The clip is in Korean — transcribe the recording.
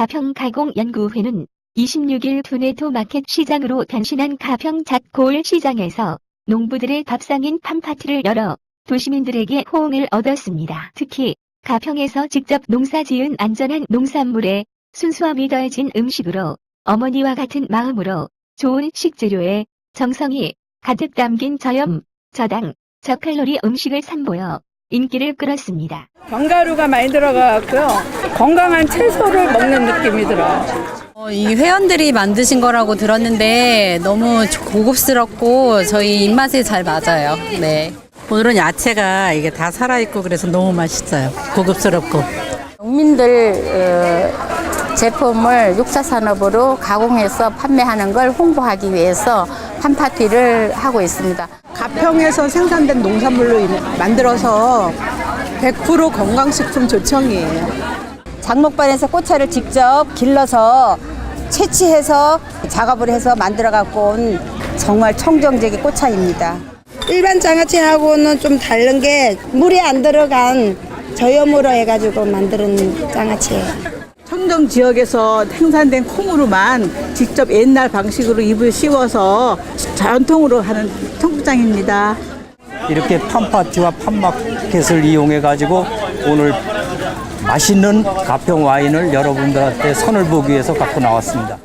가평가공연구회는 26일 두네토 마켓 시장으로 변신한 가평 잣고을 시장에서 농부들의 밥상인 팜파티를 열어 도시민들에게 호응을 얻었습니다. 특히 가평에서 직접 농사 지은 안전한 농산물에 순수함이 더해진 음식으로 어머니와 같은 마음으로 좋은 식재료에 정성이 가득 담긴 저염, 저당, 저칼로리 음식을 선보여 인기를 끌었습니다. 견과류가 많이 들어가고요. 건강한 채소를 먹는 느낌이 들어요. 어, 이 회원들이 만드신 거라고 들었는데 너무 고급스럽고 저희 입맛에 잘 맞아요. 네. 오늘은 야채가 이게 다 살아있고 그래서 너무 맛있어요. 고급스럽고. 농민들 어, 제품을 육사산업으로 가공해서 판매하는 걸 홍보하기 위해서 판파티를 하고 있습니다. 가평에서 생산된 농산물로 만들어서 100% 건강식품 조청이에요. 장목반에서 꽃차를 직접 길러서 채취해서 작업을 해서 만들어 갖고 온 정말 청정적인 꽃차입니다. 일반 장아찌하고는 좀 다른 게 물이 안 들어간 저염으로 해가지고 만드는 장아찌예요. 청정 지역에서 생산된 콩으로만 직접 옛날 방식으로 잎을 씌워서 전통으로 하는 청국장입니다. 이렇게 팜파티와 팜마켓을 이용해 가지고 오늘 맛있는 가평 와인을 여러분들한테 선을 보기 위해서 갖고 나왔습니다.